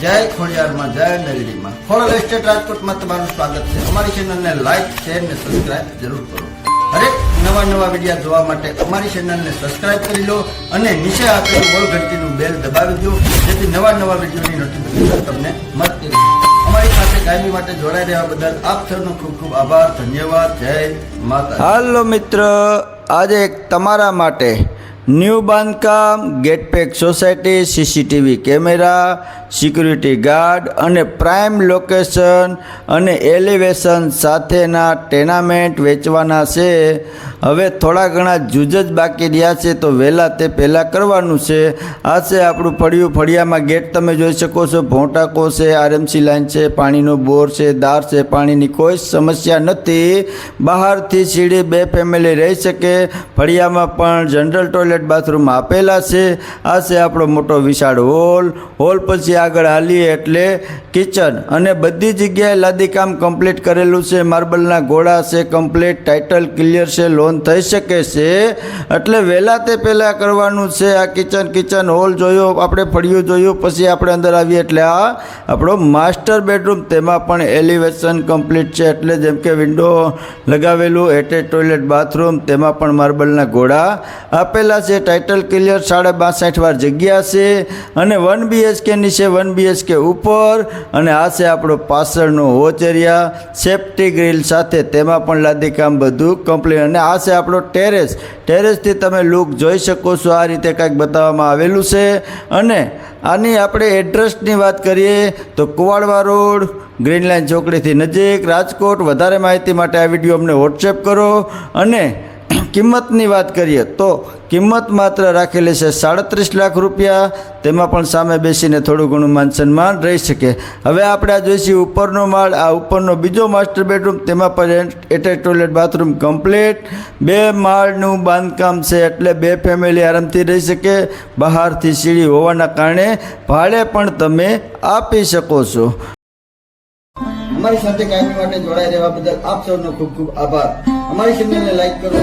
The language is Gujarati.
જય ખોડિયારમાં, જય નગરીમાં. ખોડલ એસ્ટેટ રાજકોટમાં તમારું સ્વાગત છે. અમારી ચેનલને લાઈક શેર ને સબસ્ક્રાઇબ જરૂર કરો. હરેક નવા નવા વિડીયા જોવા માટે અમારી ચેનલને સબસ્ક્રાઇબ કરી લો અને નીચે આપેલું બોલ ઘંટીનું બેલ દબાવી દો, જેથી નવા નવા વિડીયોની નોટિફિકેશન તમને મળતી રહે. અમારી સાથે કાયમી માટે જોડાઈ રહ્યા બદલ આપ સૌનો ખૂબ ખૂબ આભાર, ધન્યવાદ. જય માતા હાલો મિત્ર, આજે એક તમારા માટે ન્યૂ બાંધકામ ગેટપેક society, CCTV camera, security guard અને પ્રાઇમ લોકેશન અને એલિવેશન સાથેના ટેનામેન્ટ વેચવાના છે. હવે થોડા ઘણા જૂજ જ બાકી રહ્યા છે, તો વહેલા તે પહેલાં કરવાનું છે. આ છે આપણું ફળિયું. ફળિયામાં ગેટ તમે જોઈ શકો છો, ભોંટાકો છે, આરએમસી લાઈન છે, પાણીનો બોર છે, દાર છે, પાણીની કોઈ સમસ્યા નથી. બહારથી સીડી બે ફેમિલી રહી શકે. ફળિયામાં પણ જનરલ ટોયલેટ બાથરૂમ આપેલા છે. આ છે આપણો મોટો વિશાળ હોલ. હોલ પછી આગળ હાલીએ એટલે કિચન અને બધી જગ્યાએ લાદીકામ કમ્પ્લીટ કરેલું છે. માર્બલના ઘોડા છે કમ્પ્લીટ ટાઇટલ ક્લિયર છે. લોન થઈ શકે છે. એટલે વહેલા તે પહેલાં કરવાનું છે. આ કિચન કિચન હોલ જોયો, આપણે ફળિયું જોયું, પછી આપણે અંદર આવીએ એટલે આ આપણો માસ્ટર બેડરૂમ તેમાં પણ એલિવેશન કમ્પ્લીટ છે. એટલે જેમ કે વિન્ડો લગાવેલું એટેચ ટોયલેટ બાથરૂમ તેમાં પણ માર્બલના ઘોડા આપેલા છે ટાઇટલ ક્લિયર સાડા બાસઠ વાર જગ્યા છે અને વન બીએચકે નીચે વન બીએચકે ઉપર અને આ છે આપણો પાછળનો હોચ એરિયા સેફ્ટી ગ્રીલ સાથે તેમાં પણ લાદી કામ બધું કમ્પ્લીટ અને આ છે આપણો ટેરેસ ટેરેસથી તમે લુક જોઈ શકો છો, આ રીતે કાંઈક બતાવવામાં આવેલું છે. અને આની આપણે એડ્રેસની વાત કરીએ તો કુવાડવા રોડ ગ્રીન લાઇન ચોકડીથી નજીક. રાજકોટ, વધારે માહિતી માટે આ વીડિયો અમને વોટ્સએપ કરો. અને કિંમતની વાત કરીએ તો કિંમત માત્ર રાખેલી છે સાડત્રીસ લાખ રૂપિયા. તેમાં પણ સામે બેસીને થોડું ઘણું માન સન્માન રહી શકે. હવે આપણે આ જોઈશું ઉપરનો માળ, આ ઉપરનો બીજો માસ્ટર બેડરૂમ. તેમાં પણ એટેચ ટોયલેટ બાથરૂમ કમ્પ્લીટ. બે માળનું બાંધકામ છે એટલે બે ફેમિલી આરામથી રહી શકે. બહારથી સીડી હોવાના કારણે ભાડે પણ તમે આપી શકો છો. અમારી સાથે કાયમી માટે જોડાઈ રહેવા બદલ આપ સૌનો ખૂબ ખૂબ આભાર. અમારી ચેનલને લાઈક કરો